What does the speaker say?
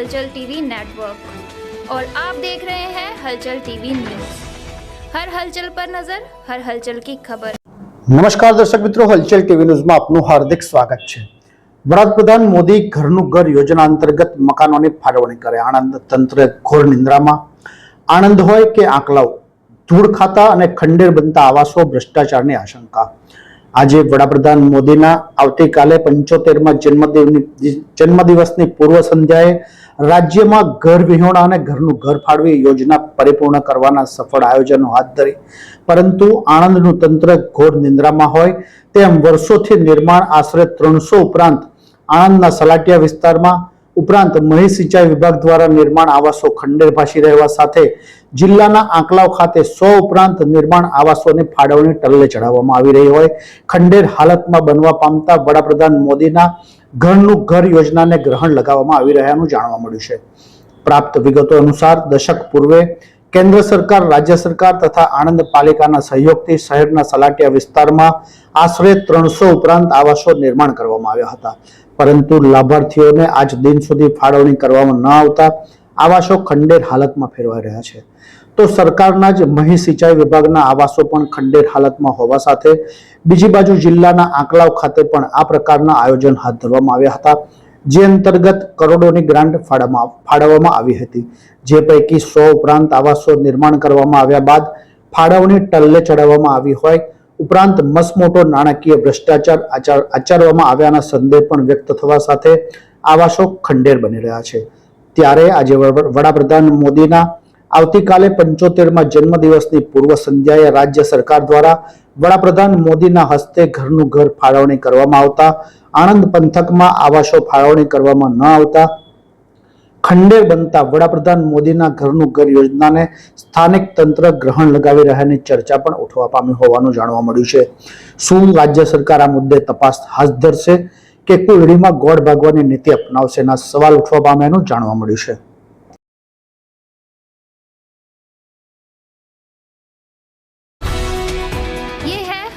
हलचल TV network और आप देख रहे हैं हलचल टीवी न्यूज हर हलचल पर नजर हर हलचल की खबर નમસ્કાર દર્શક મિત્રો હલચલ ટીવી ન્યૂઝમાં આપનું હાર્દિક સ્વાગત છે વડાપ્રધાન મોદી ઘરનું ઘર યોજના અંતર્ગત મકાનોની ફાળવણી કરે આણંદ તંત્ર ઘોર નિંદ્રામાં આણંદ હોય કે આંકલાવ ધૂળ ખાતા અને ખંડેર બનતા આવાસો ભ્રષ્ટાચારની આશંકા આજે વડાપ્રધાન મોદીના આવતીકાલે પંચોતેરમાં જન્મદિવની જન્મદિવસની પૂર્વ સંધ્યાએ રાજ્યમાં ઘર વિહોણા અને ઘરનું ઘર ફાળવી યોજના પરિપૂર્ણ કરવાના સફળ આયોજનો હાથ ધરી. પરંતુ આણંદનું તંત્ર ઘોર નિંદ્રામાં હોય તેમ વર્ષોથી નિર્માણ આશરે ત્રણસો ઉપરાંત આણંદના સલાટિયા વિસ્તારમાં ઉપરાંત મહી સિંચાઈ વિભાગ દ્વારા નિર્માણ આવાસો ખંડેર ભાસી રહેવા સાથે જિલ્લાના આંકલાવ ખાતે સો ઉપરાંત નિર્માણ આવાસોની ફાળવણી ટલ્લે ચડાવવામાં આવી રહી હોય. ખંડેર હાલતમાં બનવા પામતા વડાપ્રધાન મોદીના ઘરનું ઘર યોજનાને ગ્રહણ લગાવવામાં આવી રહ્યાનું જાણવા મળ્યું છે. પ્રાપ્ત વિગતો અનુસાર દશક પૂર્વે કેન્દ્ર સરકાર, રાજ્ય સરકાર તથા આણંદ પાલિકાના સહયોગથી શહેરના સલાટિયા વિસ્તારમાં આશરે ત્રણસો ઉપરાંત આવાસો નિર્માણ કરવામાં આવ્યા હતા. પરંતુ લાભાર્થીઓને આજ દિન સુધી ફાળવણી કરવામાં ન આવતા આવાસો ખંડેર હાલતમાં ફેરવાઈ રહ્યા છે. તો સરકારના જ મહી સિંચાઈ વિભાગના આવાસો પણ ખંડેર હાલતમાં હોવા સાથે બીજી બાજુ જિલ્લાના આંકલાવ ખાતે પણ આ પ્રકારના આયોજન હાથ ધરવામાં આવ્યા હતા. જે અંતર્ગત કરોડોની ગ્રાન્ટ ફાળવવામાં આવી હતી. જે પૈકી સો ઉપરાંત આવાસો નિર્માણ કરવામાં આવ્યા બાદ ફાળવણી ટલ્લે ચડાવવામાં આવી હોય, ઉપરાંત મસમોટો નાણાકીય ભ્રષ્ટાચાર આચાર આચરવામાં આવ્યાના સંદેહ પણ વ્યક્ત થવા સાથે આવાસો ખંડેર બની રહ્યા છે. ત્યારે આજે વડ- વડાપ્રધાન મોદીના આવતીકાલે પંચોતેરમાં જન્મદિવસની પૂર્વ સંધ્યાએ રાજ્ય સરકાર દ્વારા વડાપ્રધાન મોદીના હસ્તે ઘરનું ઘર ફાળવણી કરવામાં આવતા, આણંદ પંથકમાં આવાસો ફાળવણી કરવામાં ન આવતા, ખંડેર બનતા વડાપ્રધાન મોદીના ઘરનું ઘર યોજનાને સ્થાનિક તંત્ર ગ્રહણ લગાવી રહ્યાની ચર્ચા પણ ઉઠવા પામી હોવાનું જાણવા મળ્યું છે. શું રાજ્ય સરકાર આ મુદ્દે તપાસ હાથ ધરશે કે કુલડીમાં ગોળ ભાગવાની નીતિ અપનાવશે એના સવાલ ઉઠવા પામ્યાનું જાણવા મળ્યું છે.